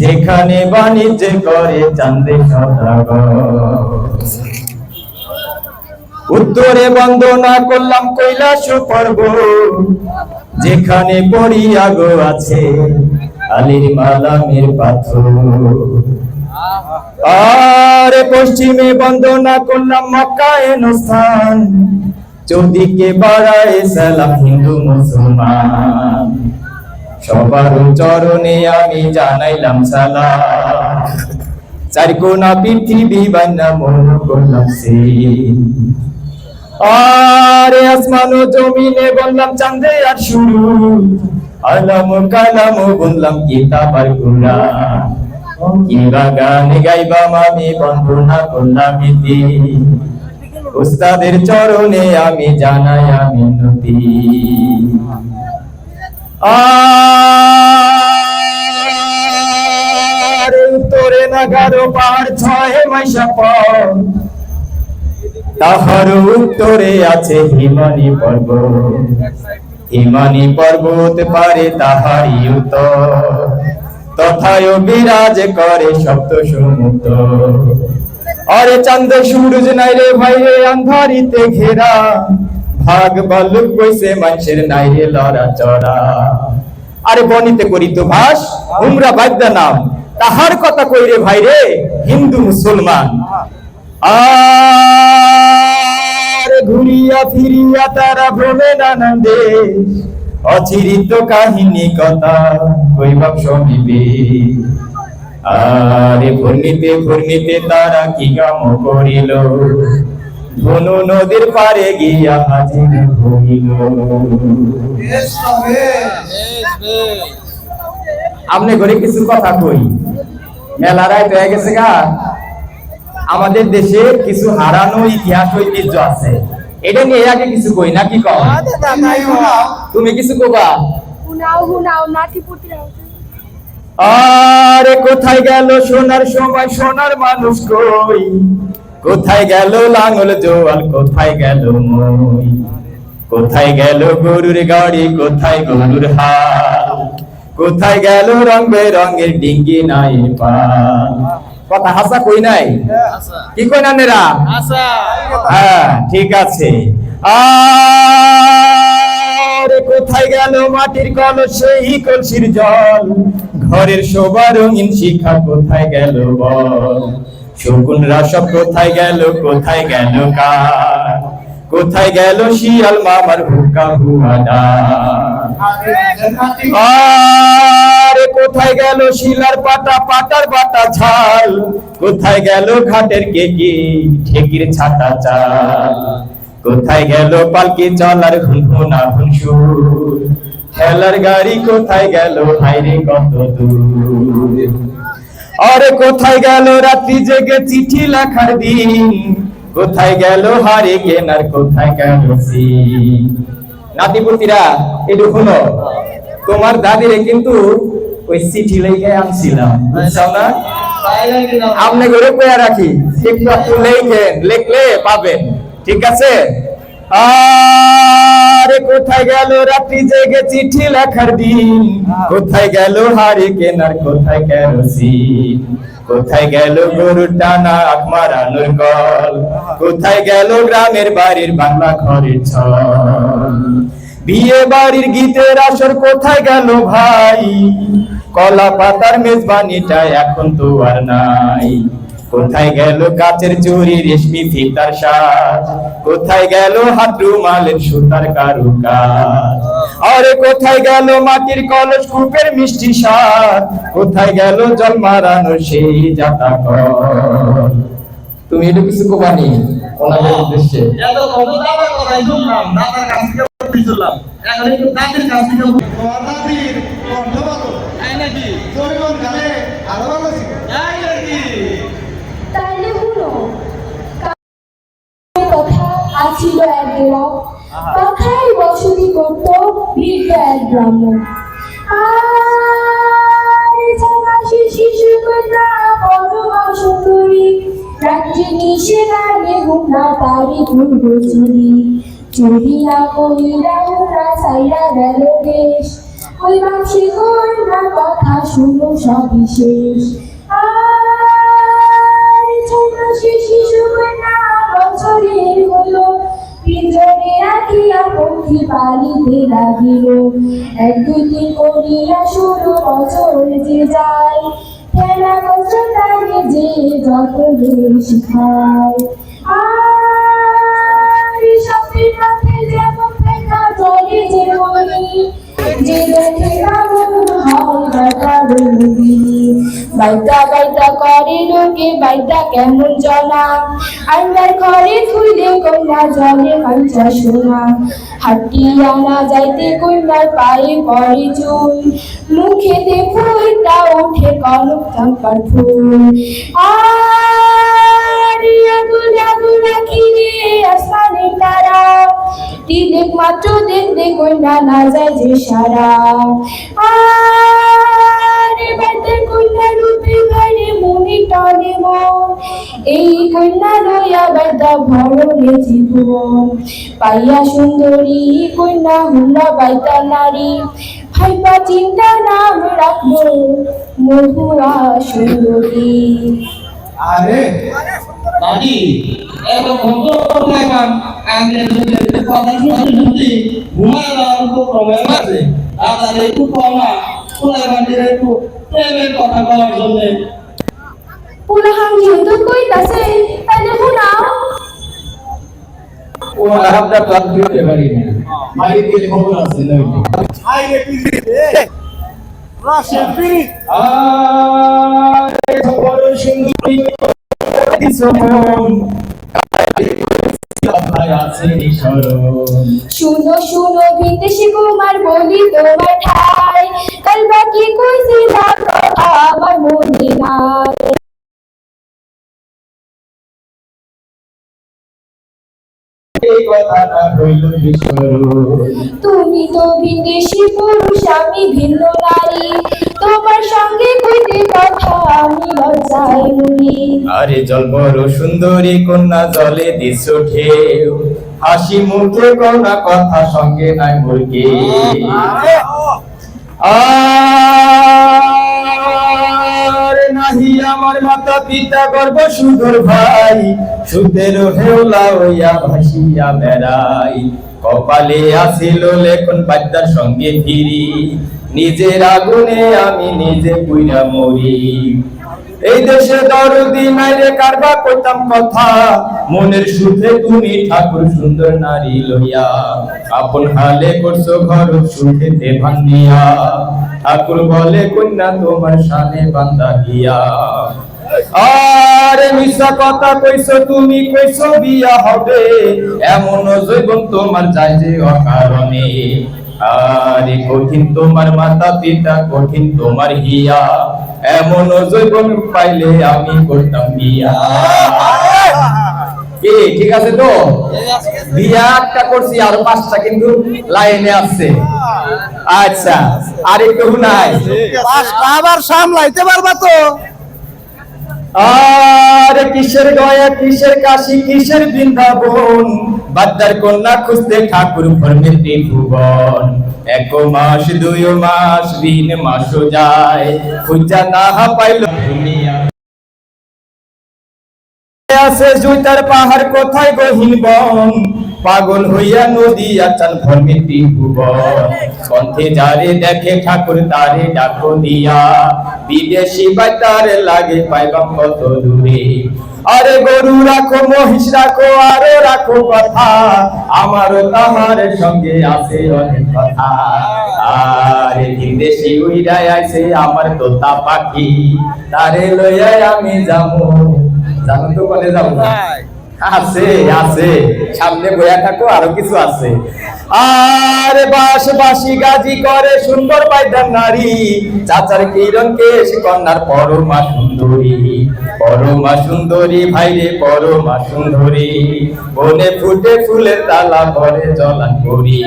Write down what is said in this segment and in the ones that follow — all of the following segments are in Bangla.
যেখানে বাণিজ্য করে চান্দে উত্তরে বন্দনা করলাম কৈলাস পর্ব যেখানে পড়িয়া আছে আলির মালামের পাথর। আর পশ্চিমে বন্দনা করলাম মক্কা স্থান চৌদিকে বাড়ায় সালাম হিন্দু মুসলমান। সবার চরণে আমি জানাইলাম সালাম। চার কোনা পৃথিবী বান্না মন করলাম সে। আরে আসমান ও জমিনে বললাম, চাঁদে আর শুরু। আলাম কালাম বললাম, কিতাব আর কুরআন। কিবা গান গাইবাম আমি, বন্দনা করলাম ইতি। উস্তাদের চরণে আমি জানাই আমি নতি আর তাহার উত্তরে আছে হিমানি পর্বত। হিমানি পর্বত পারে তাহারি উত্তর। তথায় বিরাজ করে সপ্ত সমুদ্র। অরে চাঁদ সূরজ নাই রে ভাই রে, আন্ধারিতে ঘেরা। ভাগ বালুক বইছে নাই রে চড়া। আরে বনিতে করি তো ভাস উমরা বাদ্যা নাম তাহার কথা কই রে ভাই রে? হিন্দু মুসলমান। ঘুরিয়া ফিরিয়া তারা অচিরিত কাহিনী কথা কইবাক সমীপে আরে ঘূর্ণিতে ঘূর্ণিতে তারা কি কাম করিল? ধনু নদীর পারে গিয়া হাজির হইল। আপনি ঘরে কিছু কথা কই? মেলারায় পেয়ে গেছে গা। আমাদের দেশে কিছু হারানো ইতিহাস ঐতিহ্য আছে। এটা নিয়ে আগে কিছু কই না কি তুমি কিছু কবা? আরে কোথায় গেল সোনার সময়? সোনার মানুষ কই? কোথায় গেল লাঙল জোয়াল কোথায় গেল মই? কোথায় গেল গরুর গাড়ি? কোথায় গরুর হাল? কোথায় গেল রং বেরঙের ডিঙ্গি নাই পাল? কথা হাসা কই নাই? কি কই না নেরা? হ্যাঁ ঠিক আছে। আরে কোথায় গেল মাটির কলস সেই কলসির জল? ঘরের শোভা রঙিন শিখা কোথায় গেল বল? শকুনরা সব কোথায় গেল কোথায় গেল কার? কোথায় গেল শিয়াল মামার হুকা হুয়াডা কোথায় গেল শিলার পাটা পাটার বাটা ঝাল কোথায় গেল ঘাটের কেকি ঠেকির ছাতা চাল? কোথায় গেল পালকি চলার ঘুনঘুনা ঘুনসুর খেলার গাড়ি কোথায় গেল হাইরে কত দূর? আরে কোথায় গেল রাত্রি জেগে চিঠি লেখার দিন? কোথায় গেল হারে কেনার কোথায় গেল নাতিপুতিরা, একটু শুনো। তোমার দাদিরে কিন্তু ওই চিঠি লেগে আনছিলাম, বুঝছ না? আপনি ঘরে কয়া রাখি, একটু লেখেন, লিখলে পাবেন, ঠিক আছে? আরে কোথায় গেল রাত্রি জেগে চিঠি লেখার দিন? কোথায় গেল হাড়ি কেনার, কোথায় কেরোসিন? কোথায় গেল গরু টানা মারানোর কল কোথায় গেল গ্রামের বাড়ির বাংলা ঘরের ছল? বিয়ে বাড়ির গীতের আসর কোথায় গেল ভাই? কলা পাতার মেজবানিটা এখন তো আর নাই। কোথায় গেল কাচের চুরি রেশমি ফিতার সাজ? কোথায় গেল হাত রুমালের সুতার কারুকাজ? আরে কোথায় গেল মাটির কলস কূপের মিষ্টি স্বাদ? কোথায় গেল জল মারানো সেই জাতা কল তুমি এটা কিছু কোবানি ওনাদের উদ্দেশ্যে। এখন একটু দাদির কাছ থেকে গ্রাম কথায় বসতি করত বৃদ্ধ এক ব্রাহ্মণ শিশু কন্যা বড় বাসন্তরী রাত্রি নিশে গানে চুরি না কথা শুনো সবিশেষ পালিতে লাগিল এক দুই তিন করিয়া শুরু বছর যে যায়, খেলা বছর তাকে যে যত বেশি খায় আর সত্যি পথে যেমন দেখা চলে যে মনে, যে দেখে বাইতা বাইতা করে লোকে বাইতা কেমন জনা? আন্দার ঘরে খুইলে কন্যা জলে কাঞ্চা সোনা। হাটিয়া না যাইতে কন্যার পায়ে পড়ে চুল। মুখেতে ফুলটা ওঠে কনক চম্পার ফুল। আর আগুন তারা। মাত্র দেখতে কন্যা না যায় যে সারা। আরে ভরণে জীবন পাইয়া সুন্দরী কন্যা হুন্না বাইতা নারী ভাইবা চিন্তা নাম রাখব মহুয়া সুন্দরী। আরে। দাদি এত আমি কথা শুনতে শুনতে ঘুমায় যাওয়ার খুব প্রবলেম আছে আপনার একটু কমা। শোনায় একটু প্রেমের কথা বলার জন্য। পুনহাং যেহেতু কইতাছে তাহলে শোনাও ও আরামটা প্লান দিতে পারি না। খবর আছে রাশে আরে সুন্দরী শুনো শুনো বিদেশি কুমার বলি তোমার ঠাই। কাল বাকি কইছিলাম কথা আমার মনে নাই তুমি তো বিদেশি পুরুষ, আমি ভিন্ন নারী। তোমার সঙ্গে কইতে কথা আমি লজ্জায় মরি আরে জল বড় সুন্দরী, কন্যা জলে দিস ঢেউ। হাসি মুখে কন্যা কথা সঙ্গে নাই মুরগি। আর নাহি আমার মাতা পিতা গর্ব সুন্দর ভাই। সুদের হেওলা হইয়া ভাসিয়া বেড়াই। কপালে আসিল লেখন বাদ্যার সঙ্গে ফিরি। নিজের আগুনে আমি নিজে পুইরা মরি। এই দেশে দরদি নাইরে কারবা করতাম কথা। মনের সুখে তুমি ঠাকুর, সুন্দর নারী লইয়া। আপন হালে করছ ঘর, সুখে দেভান নিয়া ঠাকুর বলে, কন্যা, তোমার সানে বান্দা গিয়া। আরে মিশা কথা কইছো, তুমি কইছো বিয়া হবে। এমন জৈবন তোমার যায় যে অকারণে। আরে কঠিন তোমার মাতা পিতা কঠিন তোমার হিয়া। এমন জৈবন পাইলে আমি করতাম বিয়া। কি ঠিক আছে তো? বিয়া একটা করছি আর পাঁচটা কিন্তু লাইনে আছে। আচ্ছা আর একটু নাই পাঁচটা আবার সামলাইতে পারবা তো? আর কিসের গয়া কিসের কাশি কিসের বৃন্দাবন? বাদ্দার কন্যা খুঁজতে ঠাকুর ভর্মে ত্রিভুবন এক মাস, দুই মাস, তিন মাসও যায়। খুঁজা না পাইল। আছে জুইতার পাহাড় কোথায় গহীন বন? পাগল হইয়া নদী আচান ভর্মে ত্রিভুবন পন্থে যারে দেখে ঠাকুর তারে ডাকো দিয়া। বিদেশি বাই তারে লাগে পাইবাম কত দূরে। আরে গরু রাখো মহিষ রাখো আরও রাখো কথা। আমারও তাহার সঙ্গে আছে অনেক কথা। আরে বিদেশি উইরাই আইছে আমার তোতা পাখি। তারে লইয়া আমি যাব। জানো তো কোনে যাব আছে আছে। সামনে বইয়া থাকো আরও কিছু আছে। আরে বাস বাসি গাজি করে সুন্দর পাইদার নারী। চাচার কিরণ কেশ কন্যার পরমা সুন্দরী। পরমা সুন্দরী, ভাইরে পরমা সুন্দরী। বনে ফুটে ফুলের তালা ভরে জলান করি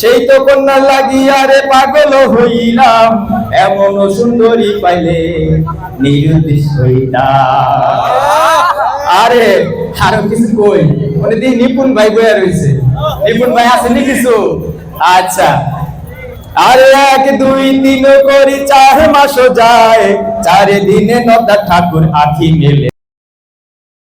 সেই তো কন্যা লাগিয়া রে পাগল হইলাম, এমন সুন্দরী পাইলে নিরুদ্দেশ হইতাম আরে, আরও কিছু কই? দি নিপুণ ভাই বইয়া রয়েছে নিপুণ ভাই আছে নি কিছু? আচ্ছা। আর এক দুই তিন করি চার মাসও যায়। চারে দিনে নদা ঠাকুর আখি মেলে।